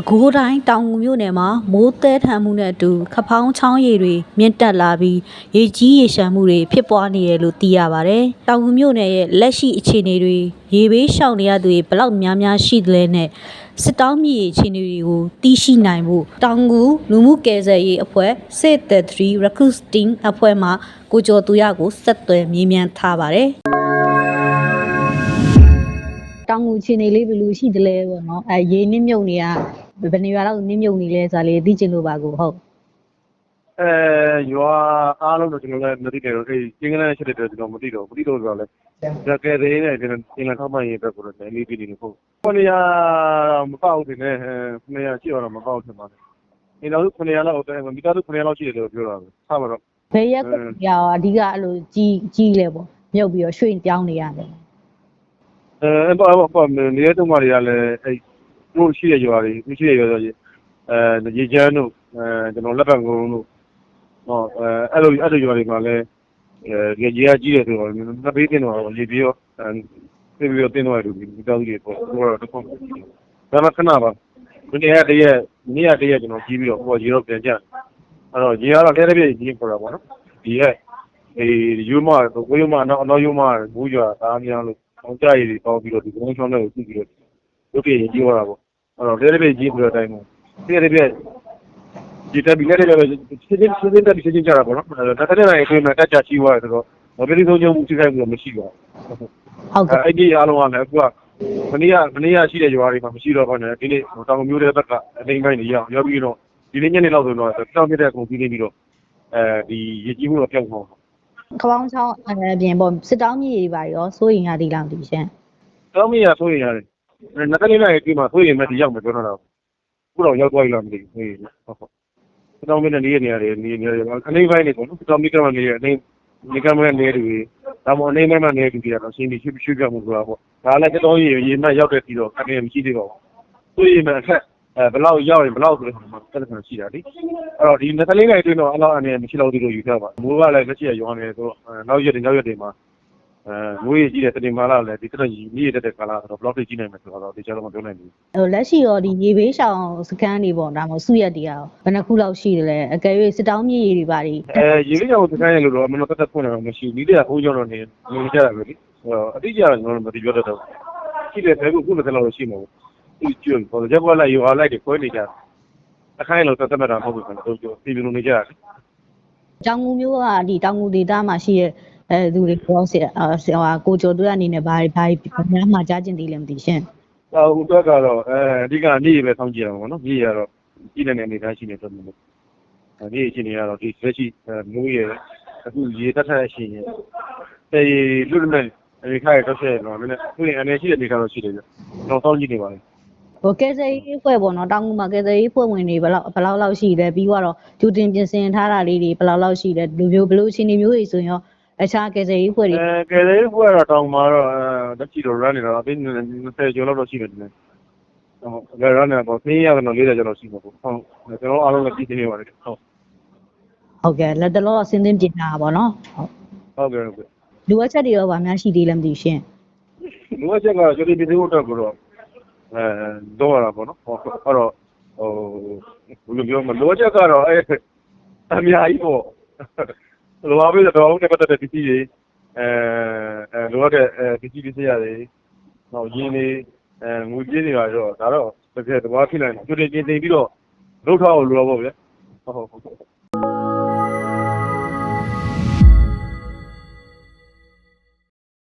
ပဲခူးတိုင်းတောင်ငူမြို့နယ်မှာမိုးတဲထန်မှုနဲ့အတူခဖောင်းချောင်းရည်တွေမြင့်တက်လာပြီးရေကြီးရေရှမ်းမှုတွေဖြစ်ပွားနေတယ်လို့သိရပါဗျ။တောင်ငူမြို့နယ်ရဲ့လက်ရှိအခြေအနေတွေရေဘေးရှောင်နေရသူတွေဘယ်လောက်များများရှိသလဲနဲ့စစ်တောင်းမြေအခြေအနေတွေကိုသိရှိနိုင်ဖို့တောင်ငူလူမှုကယ်ဆယ်ရေးအဖွဲ့ Save the 3 Recruiting အဖွဲ့မှကိုကျော်သူရကိုဆက်သွယ်မေးမြန်းထားပါတယ်။တောင်ငူအခြေအနေလေးဘယ်လိုရှိသလဲပေါ့နော်အဲရေနစ်မြုပ်နေရ ဘယ်နေရာလောက်နစ်မြုပ်နေလဲဆိုတာလေးသိချင်လို့ပါကိုဟုတ်အဲရွာအားလုံးတော့ကျွန်တော်လည်းမသိတယ်တော့အဲ့ကျင်းကလေးချက်တဲ့ကျွန်တော်မသိတော့မသိတော့ဆိုတော့လေဒါကဲတဲ့နေကျွန်တော်ကျင်းလာထောက်မှန်ရေးအတွက်ကိုတော့လည်းလေးပြီးနေလို့ဟုတ်ခုနေရမပေါ့ဘူးတင်နေခုနေရရှိတော့မပေါ့ဘူးထင်ပါတယ်ဒီတော့ခုနေရလောက်တယ်မိသားစုခုနေရလောက်ရှိတယ်လို့ပြောတာပဲဆက်ပါတော့ဘယ်ရက်ကွက်ရအောင်အဓိကအဲ့လိုကြီးကြီးလဲပေါ့မြုပ်ပြီးတော့ရွှေ့ပြောင်းနေရတယ်အဲပေါ့ပေါ့နေတဲ့တုန်းကတွေကလည်းအဲ့ တို့ရှိရရွာတွေရှိရရွာတွေအဲရေချမ်းတို့အဲကျွန်တော်လက်ပံကုန်းတို့ဟောအဲအဲ့လိုအဲ့လိုရွာတွေမှာလည်းအဲရေကြီးကြီးတယ်ဆိုတော့နှစ်ပေးတင်တော့ရေပြီးတော့အဲပြေပြီးတော့တင်တော့တယ်ဒီတောက်ကြီးပေါ့ဟိုတော့တော့ဒါမှခဏပါဒီနေ့တည်းရဲ့နေ့ရက်တည်းရဲ့ကျွန်တော်ကြီးပြီးတော့ဟိုရေတော့ပြန်ကြအဲ့တော့ရေကတော့တဲတဲပြည့်ကြီးပေါ်တာပေါ့နော်ဒီရဲ့ဒီယူမကိုယူမနောက်နောက်ယူမဘူးရွာသားများလို့အောင်ကြရည်ပေါင်းပြီးတော့ဒီကုန်းချောင်းလေးကိုကြည့်ပြီးတော့ရုပ်ပြည့်ကြီးသွားတာပေါ့အဲ့ တော့တဲတဲပြည့်ကြီးပြီးတော့တိုင်းမှာတဲတဲပြည့်ဒီတက်ပြီးလက်တက်လည်းစစ်စစ်စစ်စစ်တက်ပြီးစစ်စစ်ကြတာပေါ့နော်ဒါတက်တဲ့နိုင်အတွင်းမှာတက်ကြကြီးသွားတယ်ဆိုတော့မပြည့်စုံကြမှုစိတ်ဆိုင်မှုမရှိပါဘူးဟုတ်ကဲ့အဲ့ဒီအားလုံးကလည်းအခုကမနေ့ကမနေ့ကရှိတဲ့ရွာတွေမှာမရှိတော့ဘူးနဲ့ဒီနေ့တောင်မျိုးတဲ့ဘက်ကအသိပိုင်းတွေရောက်ရောက်ပြီးတော့ဒီနေ့ညနေလောက်ဆိုတော့တောင်ပြတဲ့အကုန်ပြီးနေပြီးတော့အဲဒီရည်ကြီးမှုတော့ပြောက်သွားခပောင်းချောင်းအပြင်ပေါ့စစ်တောင်းမြေတွေပါရောစိုးရင်ရသည်လားမသိဘူးရှင်တောင်မရဆိုရင်ရတယ် နှစ်ကလေးလိုက်ဒီမှာဆိုရင်မဒီရောက်မယ်ပြောတော့ခုတော့ရောက်သွားပြီလားမသိဘူးဟေးဟုတ်ဟုတ်တောင်မင်းနေနေရတယ်နေနေရတယ်အနေပိုင်းနေပေါ့နော်တောင်မင်းကမှနေရအနေဒီကမှနေတယ်ဒီဒါမှအနေမဲ့မှနေတယ်ဒီကတော့ရှင်းပြီးရွှေ့ရွှေ့ပြမှုဆိုတာပေါ့ဒါလည်းတော်ရေရေမှရောက်တဲ့ပြီးတော့အနေမရှိသေးပါဘူးဆိုရင်မှအခက်အဲဘလောက်ရောက်ရင်ဘလောက်ဆိုတော့မှတက်တယ်ရှိတာဒီအဲ့တော့ဒီနှစ်ကလေးလိုက်တွင်းတော့အလောက်အနေမရှိတော့သေးလို့ယူထားပါမိုးကလည်းလက်ရှိရွာနေဆိုတော့နောက်ရက်တွေနောက်ရက်တွေမှာ အဲမိုးရေကြီးတဲ့တင်မာလာလည်းဒီတက်ကြီးမြည်တဲ့ကာလာဆိုတော့ဘလောက်ထိကြီးနိုင်မယ်ဆိုတော့ဒီကျတော့မပြောနိုင်ဘူးဟိုလက်ရှိရောဒီရေဘေးရှောင်စခန်းတွေပေါ့ဒါမှမဟုတ်စုရက်တွေရောဘယ်နှခုလောက်ရှိတယ်လဲအကယ်၍စစ်တောင်းမြေတွေပါတွေအဲရေလေးကြောင်စကိုင်းရလို့တော့အမှန်တော့တက်ဖွင့်တာမရှိဘူးဒီတဲ့ဟိုးကြောင်တော့နေနေကြတာပဲလေအတိအကျတော့ကျွန်တော်မသိပြောတတ်တော့ရှိတယ်ဘယ်ခုခုလည်းလောက်ရှိမှာဘူးဒီကျွန်းပေါ်ရက်ကွက်လိုက်ရွာလိုက်တွေခွဲနေကြအခိုင်းလို့တက်မှတ်တာမဟုတ်ဘူးကျွန်တော်တို့ပြည်ပြည်လုံးနေကြတယ်တောင်ငူမျိုးကဒီတောင်ငူဒေသမှာရှိတဲ့ အဲသူတွေပြောစစ်ဟိုဟာကိုကျော်တို့အနေနဲ့ဘာဘာများမှာကြားကျင်သေးလဲမသိရှင်အော်ဟိုတော့ကတော့အဲအဓိကနေပဲဆောင်းကြည့်ရမှာပေါ့နော်မြေရတော့ကြည့်နေတဲ့အနေထားရှိနေတော့မျိုးအဲဒီအချိန်တွေကတော့ဒီလက်ရှိမိုးရအခုရေတက်ထက်ရှိရင်အဲလွတ်လွတ်အဲဒီခိုင်တော့ဆက်တော့မင်းသူရင်အနေရှိတဲ့အနေထားတော့ရှိတယ်ပြတော့ဆောင်းကြည့်နေပါလေဟိုကဲဆယ်ရေးဖွဲ့ပေါ့နော်တောင်ငူမှာကဲဆယ်ရေးဖွဲ့ဝင်တွေဘယ်လောက်ဘယ်လောက်လောက်ရှိလဲပြီးတော့ဂျူတင်ပြင်ဆင်ထားတာလေးတွေဘယ်လောက်လောက်ရှိလဲလူမျိုးဘယ်လိုအခြေအနေမျိုးတွေဆိုရင်ရော အခြားကဲဆယ်ရေးဖွဲ့တွေအဲကယ်လေးဘွဲတော့တောင်မှာတော့အဲတက်ချီတော့ run နေတော့အပြင်20ကျော်လောက်တော့ရှိတယ်ဒီနေ့ဟုတ်ကဲ run နေတော့သိရတော့40ကျော်လောက်ရှိမှာပေါ့ဟုတ်ကျွန်တော်အားလုံးလည်းကြည့်နေပါတယ်ဟုတ်ဟုတ်ကဲ့လက်တလောအစင်းသင်းပြင်တာပါနော်ဟုတ်ဟုတ်ကဲ့ဟုတ်ကဲ့လူဝက်ချက်တွေရောဗာများရှိသေးလဲမသိဘူးရှင်လူဝချက်ကကျွေးပြီးသေးတော့ကိုတော့အဲတော့ရတာပေါ့နော်ဟုတ်အဲ့တော့ဟိုဘယ်လိုပြောမလဲလူဝချက်ကတော့အဲအများကြီးပေါ့ လောပါပဲတော့ဦးနဲ့ပတ်သက်တဲ့ပစ္စည်းတွေအဲအဲလိုရတဲ့အဲပစ္စည်းတွေစရတယ်ဟောရင်းနေအဲငွေကြေးတွေပါတော့ဒါတော့တစ်ကယ်တဘာဖြစ်နိုင်ကျွေးတင်တင်ပြီးတော့လုထားအောင်လိုတော့ပေါ့ဗျာဟုတ်ဟုတ်ဟုတ်